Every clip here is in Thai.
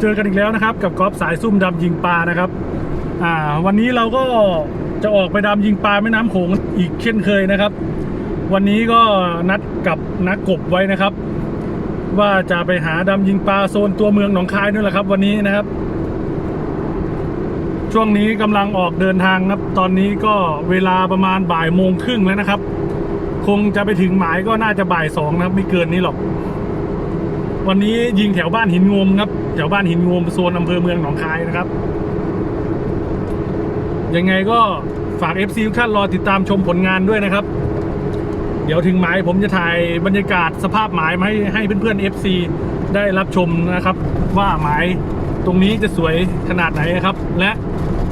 เจอกันอีกแล้วนะครับ กับกอล์ฟสายซุ่มดำยิงปลานะครับ อ่า วันนี้เราก็จะออกไปดำยิงปลาแม่น้ำโขงอีกเช่นเคยนะครับ วันนี้ก็นัดกับนักกบไว้นะครับ ว่าจะไปหาดำยิงปลาโซนตัวเมืองหนองคายนี่แหละครับ วันนี้นะครับ ช่วงนี้กำลังออกเดินทางครับ ตอนนี้ก็เวลาประมาณบ่ายโมงครึ่งแล้วนะครับ คงจะไปถึงหมายก็น่าจะบ่ายสองนะครับ ไม่เกินนี้หรอก วันนี้ยิงแถวบ้านหินงมครับ แถวบ้านหินงมโซนอำเภอเมืองหนองคายนะครับ ยังไงก็ฝาก FC ทุกท่านรอติดตามชมผลงานด้วยนะครับ เดี๋ยวถึงหมายผมจะถ่ายบรรยากาศสภาพหมายมาให้ให้เพื่อนๆ FC ได้รับชมนะครับ ว่าหมายตรงนี้จะสวยขนาดไหนนะครับ และ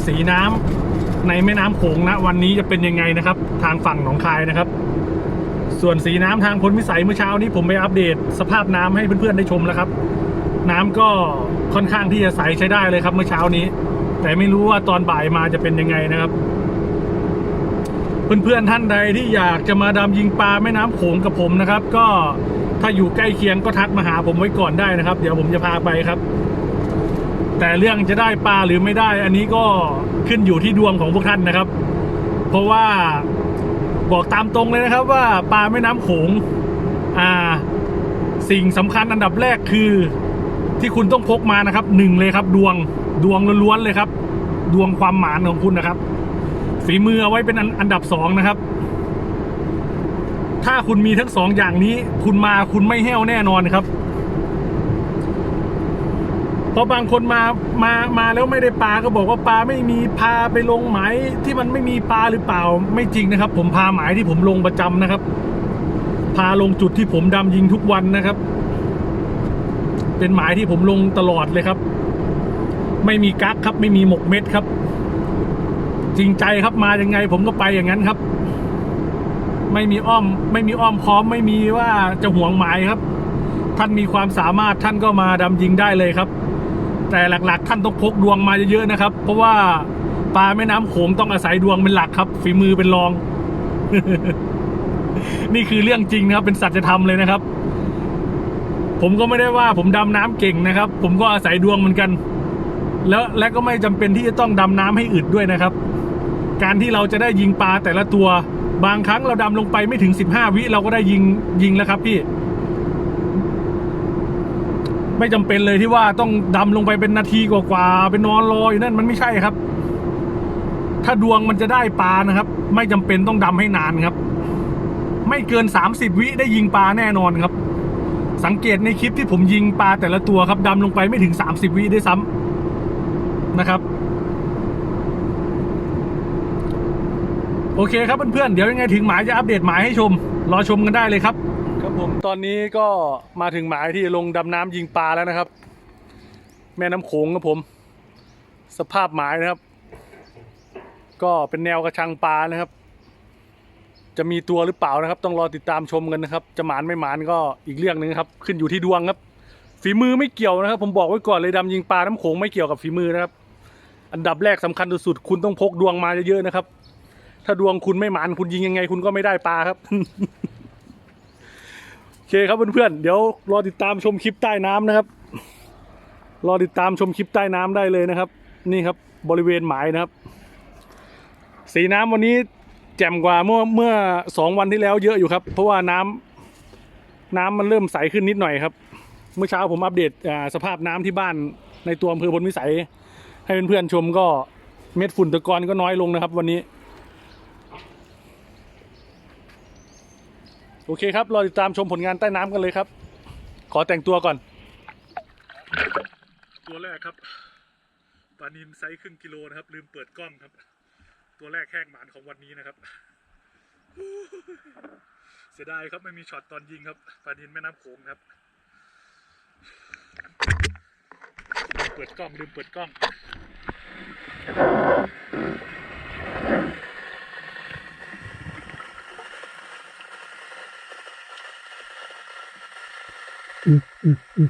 สีน้ำในแม่น้ำโขงนะวันนี้จะเป็นยังไงนะครับ ทางฝั่งหนองคายนะครับ ส่วนสีน้ำทางพลวิสัยเมื่อเช้านี้ผมไปอัปเดตสภาพน้ำให้เพื่อนๆได้ชมแล้วครับ น้ำก็ค่อนข้างที่จะใสใช้ได้เลยครับเมื่อเช้านี้ แต่ไม่รู้ว่าตอนบ่ายมาจะเป็นยังไงนะครับ เพื่อนๆท่านใดที่อยากจะมาดำยิงปลาแม่น้ำโขงกับผมนะครับ ก็ถ้าอยู่ใกล้เคียงก็ทักมาหาผมไว้ก่อนได้นะครับ เดี๋ยวผมจะพาไปครับ แต่เรื่องจะได้ปลาหรือไม่ได้ อันนี้ก็ขึ้นอยู่ที่ดวงของพวกท่านนะครับ เพราะว่า บอกตามตรงเลยนะครับว่าปลาแม่น้ำโขงอ่าสิ่งสำคัญอันดับแรกคือที่คุณต้องพกมานะครับหนึ่งเลยครับ ดวงดวงล้วนๆเลยครับ ดวงความหมานของคุณนะครับ ฝีมือเอาไว้เป็นอันอันดับสองนะครับ ถ้าคุณมีทั้งสองอย่างนี้ คุณมาคุณไม่แห้วแน่นอนครับ เพราะบางคนมามามาแล้วไม่ได้ปลาก็บอกว่าปลาไม่มีพาไปลงหมายที่มันไม่มีปลาหรือเปล่าไม่จริงนะครับ ผมพาหมายที่ผมลงประจำนะครับ พาลงจุดที่ผมดำยิงทุกวันนะครับ เป็นหมายที่ผมลงตลอดเลยครับ ไม่มีกั๊กครับ ไม่มีหมกเม็ดครับ จริงใจครับมายังไง ผมก็ไปอย่างนั้นครับ ไม่มีอ้อม ไม่มีอ้อมค้อมไม่มีว่าจะห่วงหมายครับท่านมีความสามารถท่านก็มาดำยิงได้เลยครับ แต่หลักๆ ท่านต้องพกดวงมาเยอะๆนะครับ เพราะว่าปลาแม่น้ำโขงต้องอาศัยดวงเป็นหลักครับ ฝีมือเป็นรอง นี่คือเรื่องจริงนะครับ เป็นสัจธรรมเลยนะครับ ผมก็ไม่ได้ว่าผมดำน้ำเก่งนะครับ ผมก็อาศัยดวงเหมือนกัน แล้วและก็ไม่จำเป็นที่จะต้องดำน้ำให้อึดด้วยนะครับ การที่เราจะได้ยิงปลาแต่ละตัว บางครั้งเราดำลงไปไม่ถึง 15 วิเราก็ได้ยิงยิงแล้วครับพี่ ไม่จำเป็นเลยที่ว่าต้องดำลงไปเป็นนาทีกว่าๆไปนอนรออยู่นั่นมันไม่ใช่ครับ ถ้าดวงมันจะได้ปลานะครับ ไม่จำเป็นต้องดำให้นานครับ ไม่เกิน30วิได้ยิงปลาแน่นอนครับ สังเกตในคลิปที่ผมยิงปลาแต่ละตัวครับดำลงไปไม่ถึง30วิได้ซ้ำนะครับโอเคครับเพื่อนๆเดี๋ยวยังไงถึงหมายจะอัปเดตหมายให้ชม รอชมกันได้เลยครับ ผมตอนนี้ก็มาถึงหมายที่ลงดำน้ำยิงปลาแล้วนะครับ แม่น้ำโขงครับผม สภาพหมายนะครับ ก็เป็นแนวกระชังปลานะครับ จะมีตัวหรือเปล่านะครับ ต้องรอติดตามชมกันนะครับ จะหมานไม่หมานก็อีกเรื่องหนึ่งครับ ขึ้นอยู่ที่ดวงครับฝีมือไม่เกี่ยวนะครับ ผมบอกไว้ก่อนเลยดำยิงปลาน้ำโขงไม่เกี่ยวกับฝีมือนะครับ อันดับแรกสำคัญสุดๆคุณต้องพกดวงมาเยอะๆนะครับ ถ้าดวงคุณไม่หมานคุณยิงยังไง คุณก็ไม่ได้ปลาครับ เคครับเพื่อนๆเดี๋ยวรอติดตามชมคลิปใต้น้ำนะครับ รอติดตามชมคลิปใต้น้ำได้เลยนะครับ นี่ครับบริเวณหมายนะครับ สีน้ำวันนี้แจ่มกว่าเมื่อเมื่อสองวันที่แล้วเยอะอยู่ครับ เพราะว่าน้ำน้ำมันเริ่มใสขึ้นนิดหน่อยครับ เมื่อเช้าผมอัปเดตสภาพน้ำที่บ้านในตัวอำเภอพลวิสัย ให้เพื่อนๆชมก็เม็ดฝุ่นตะกอนก็น้อยลงนะครับ วันนี้ โอเคครับ รอติดตามชมผลงานใต้น้ำกันเลยครับ ขอแต่งตัวก่อน ตัวแรกครับปลานินไซส์ครึ่งกิโลนะครับ ลืมเปิดกล้องครับ ตัวแรกแห้งหมานของวันนี้นะครับ เสียดายครับไม่มีช็อตตอนยิงครับปลานินแม่น้ำโขงครับ เปิดกล้องลืมเปิดกล้อง Mm-hmm.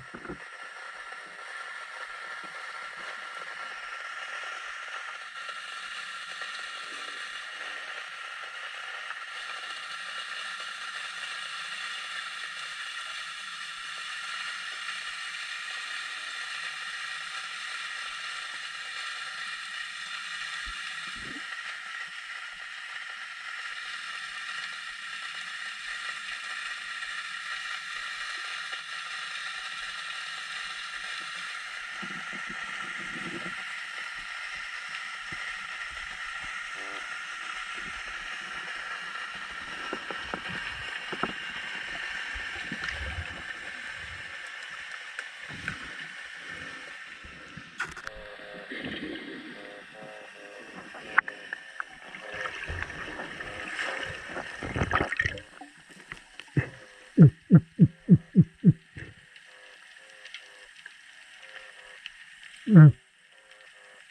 Mm.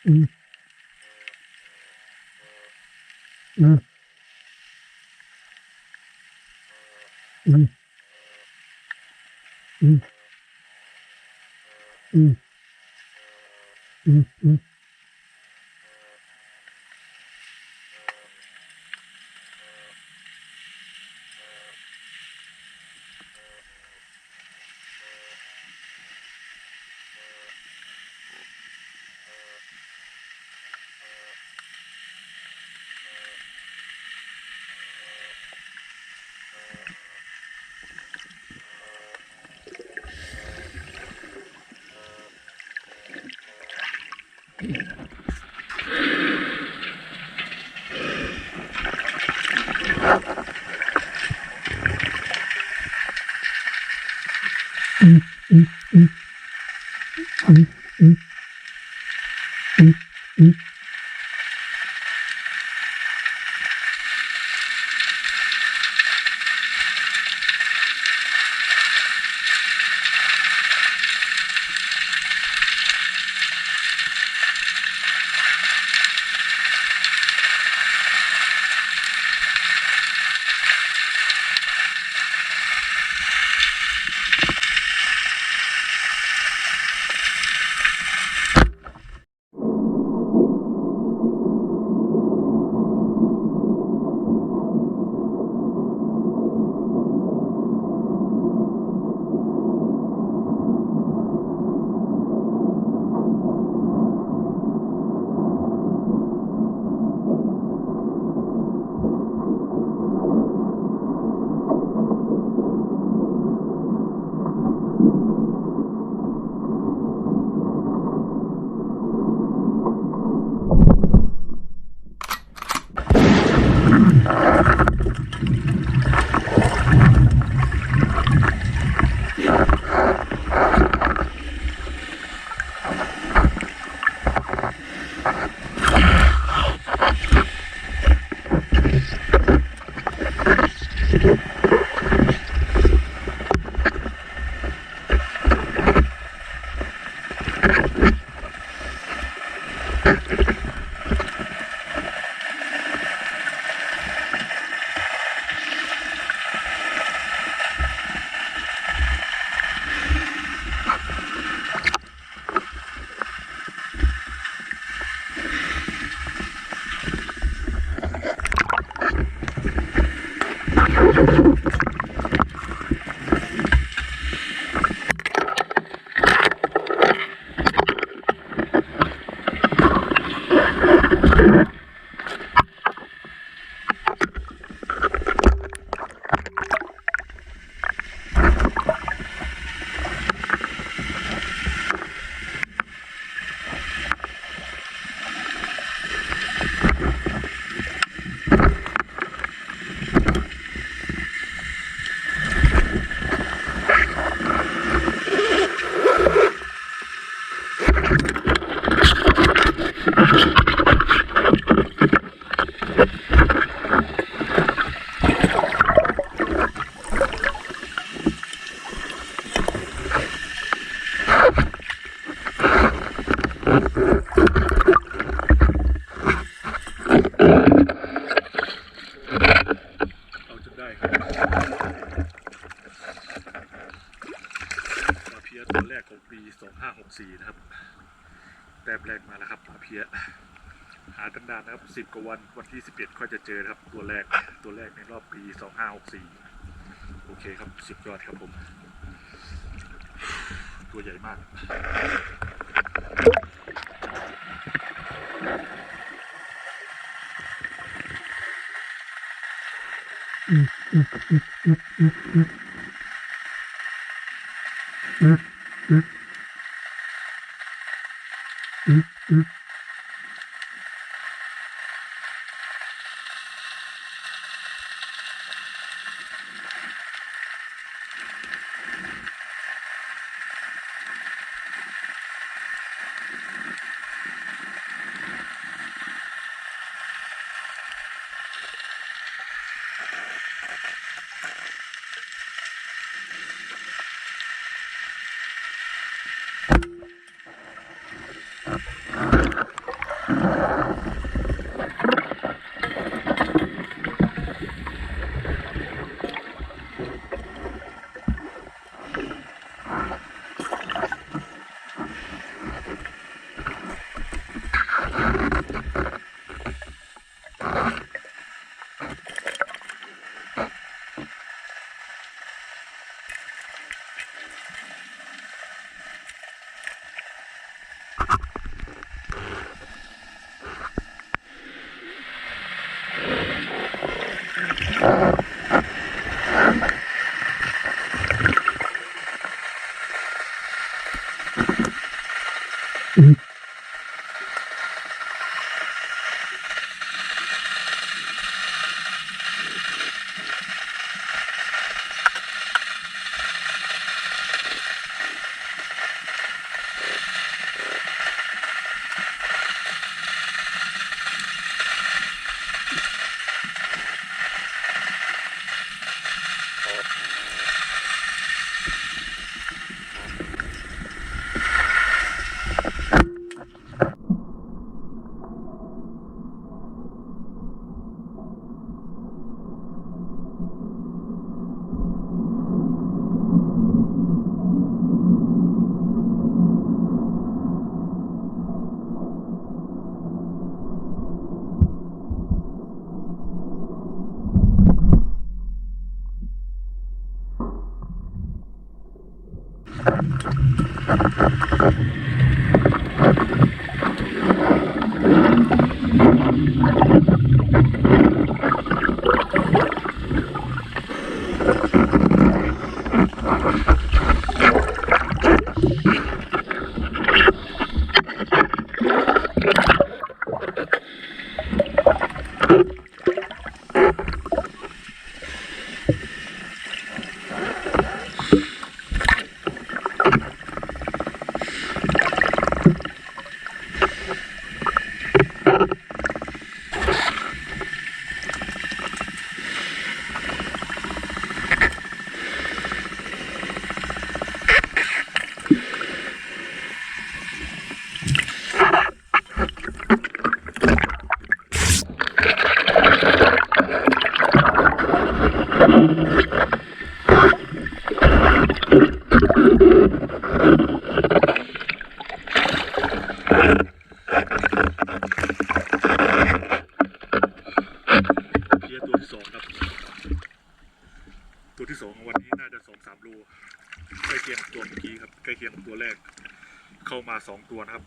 Mm. ว่าวันวันที่ 11ค่อยจะเจอครับตัวแรกตัวแรกในรอบปี 2564 โอเคครับสุดยอดครับผม ตัวใหญ่มาก Thank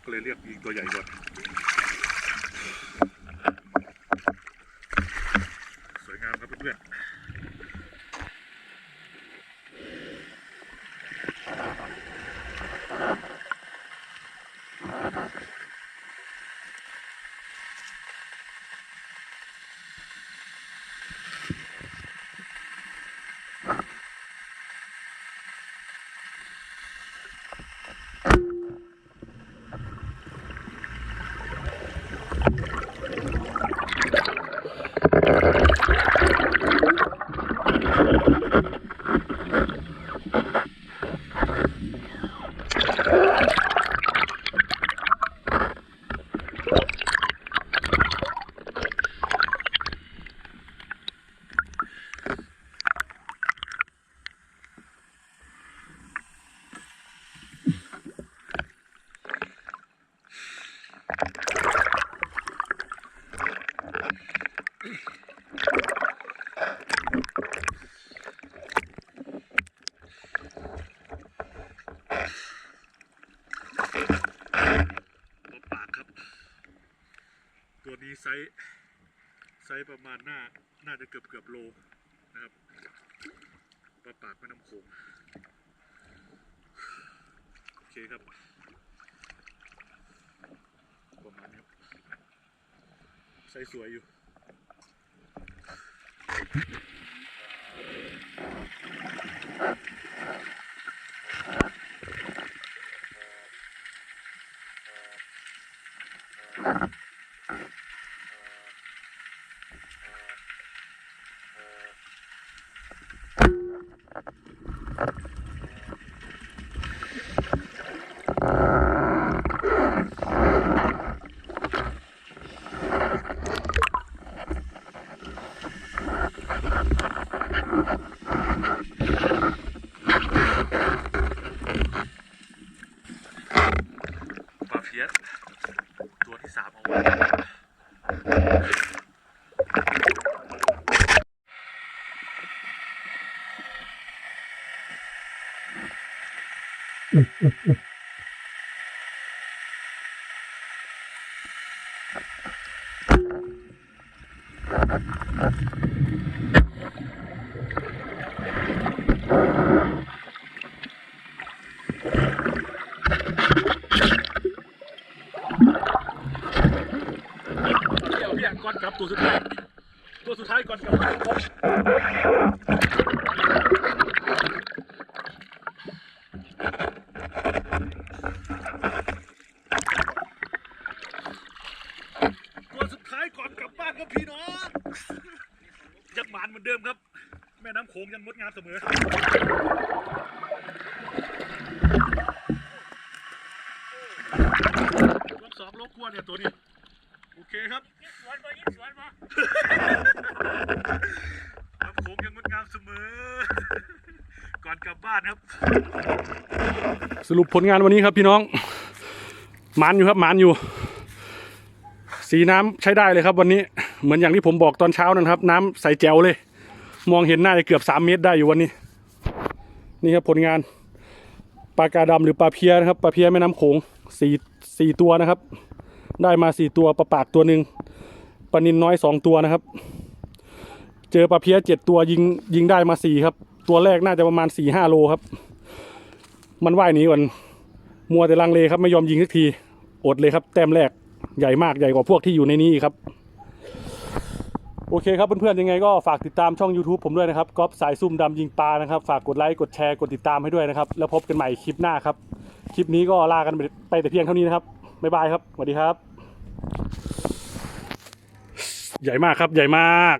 ก็เลยเรียกยิงตัวใหญ่ก่อนสวยงามครับเพื่อนตั ไซส์ไซส์ประมาณหน้า น่าจะเกือบเกือบโลนะครับปลาปากแม่น้ำโขงโอเคครับ ประมาณนี้ครับไซส์สวยอยู่ ปลาเพียสตัวที่สามเอาไว้ เดี๋ยวพี่อะก่อนกลับตัวสุดท้าย ตัวสุดท้ายก่อนกลับบ้านครับตัวสุดท้ายก่อนกลับบ้านครับพี่น้องยังหมานเหมือนเดิมครับ แม่น้ำโขงยังงดงามเสมอ ลบสองลบกวเนี่ยตัวนี้ โอเคครับสวนบ่ยิงสวนบ่น้ำโขงยังงดงามเสมอ ก่อนกลับบ้านครับ สรุปผลงานวันนี้ครับพี่น้องหมันอยู่ครับหมันอยู่ สีน้ำใช้ได้เลยครับวันนี้ เหมือนอย่างที่ผมบอกตอนเช้านั่นครับ น้ำใสแจ๋วเลย มองเห็นหน้าจะเกือบสามเมตรได้อยู่วันนี้ นี่ครับผลงานปลากาดำหรือปลาเพียนะครับปลาเพียแม่น้ำโขงสี่สี่ตัวนะครับ ได้มาสี่ตัวปลาปากตัวหนึ่งปลานินน้อยสองตัวนะครับ เจอปลาเพี้ยเจ็ดตัวยิงยิงได้มาสี่ครับ ตัวแรกน่าจะประมาณสี่ห้าโลครับ มันว่ายหนีก่อนมัวแต่ลังเลครับไม่ยอมยิงสักทีอดเลยครับ แต้มแรกใหญ่มากใหญ่กว่าพวกที่อยู่ในนี้อีกครับ โอเคครับเพื่อนๆยังไงก็ฝากติดตามช่อง YouTube ผมด้วยนะครับก๊อฟสายซุ่มดำยิงปลานะครับ ฝากกดไลค์กดแชร์กดติดตามให้ด้วยนะครับ แล้วพบกันใหม่คลิปหน้าครับ คลิปนี้ก็ลากันไปแต่เพียงเท่านี้นะครับบ๊ายบายครับสวัสดีครับ ใหญ่มากครับ ใหญ่มาก